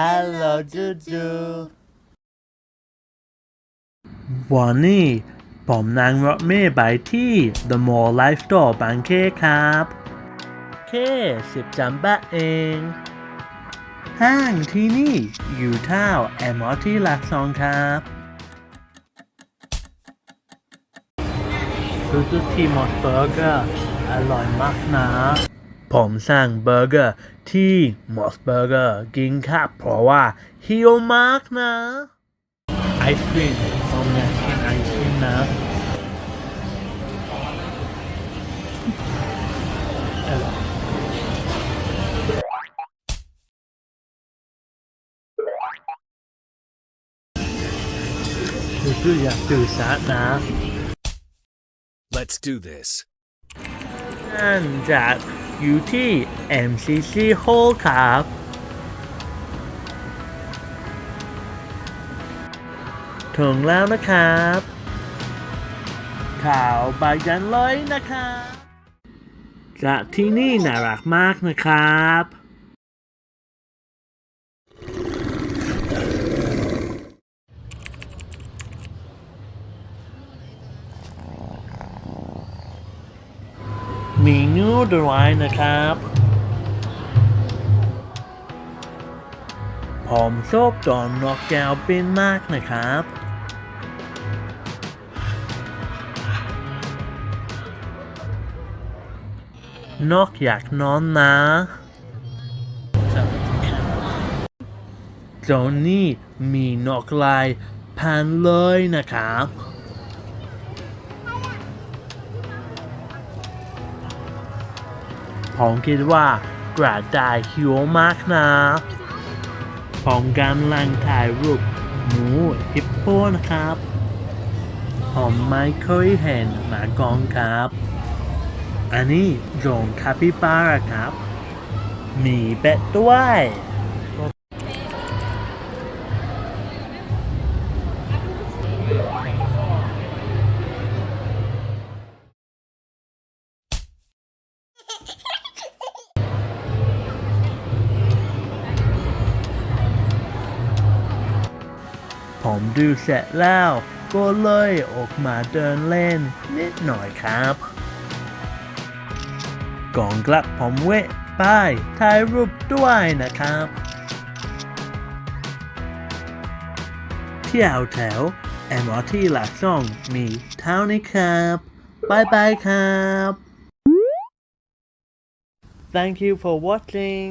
Hello จูจูวันนี้ผมนั่งรถเมล์ไปที่ The Mall Life Store บางแคครับแค่สิบจำบาทเอง ห้างที่นี่อยู่ท่าวแอมอที่หลักสองครับรู้สึกที่มอสเบอร์เกอร์อร่อยมากนะ ผมสั่งเบอร์เกอร์ที่มอสเบอร์เกอร์กินครับเพราะว่าหิวมากนะไอศครีมผมอยากกินไอศครีมนะเออรู้สึกอยากตื่นสายนะ Let's do this. นั่นจาก อยู่ที่ MCC Hall ครับ ถึงแล้วนะครับ ข่าวใบยันเลยนะครับ จากที่นี่น่ารักมากนะครับ มีนูดไว้นะครับ ผมชอบตอนนกแก้วเป็นมากนะครับ นกอยากนอนนะตอนนี้มีนกลายพันเลยนะครับ ผมคิดว่ากระต่ายหิวมากนะ ผมกำลังถ่ายรูปหมูฮิปโปนะครับ ผมไม่เคยเห็นหมากองครับ อันนี้โรงคาปิบาร่าครับ มีเป็ดด้วย ผมดูเสร็จแล้ว ก็เลยออกมาเดินเล่นนิดหน่อยครับ ก่อนกลับผมเวะไปถ่ายรูปด้วยนะครับ เที่ยวแถวแอมอที่หลักช่องมีเท่านี้ครับบายบายครับ Thank you for watching